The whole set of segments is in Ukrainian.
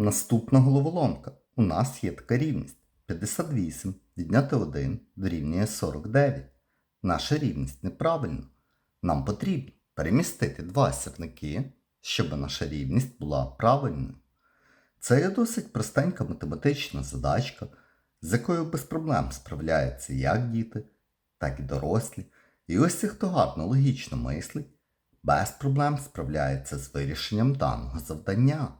Наступна головоломка. У нас є така рівність. 58 відняти 1 дорівнює 49. Наша рівність неправильна. Нам потрібно перемістити два сірники, щоб наша рівність була правильною. Це є досить простенька математична задачка, з якою без проблем справляються як діти, так і дорослі. І ось ці, хто гарно логічно мислить, без проблем справляється з вирішенням даного завдання.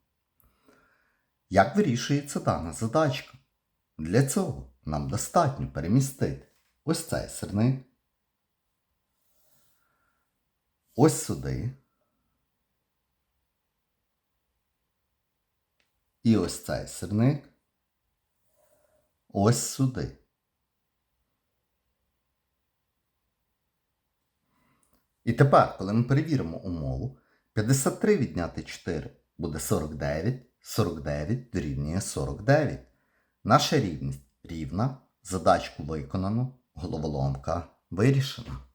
Як вирішується дана задачка? Для цього нам достатньо перемістити ось цей сирник, ось сюди. І ось цей сирник ось сюди. І тепер, коли ми перевіримо умову, 53 відняти 4 буде 49, 49 дорівнює 49. Наша рівність рівна, задачку виконано, головоломка вирішена.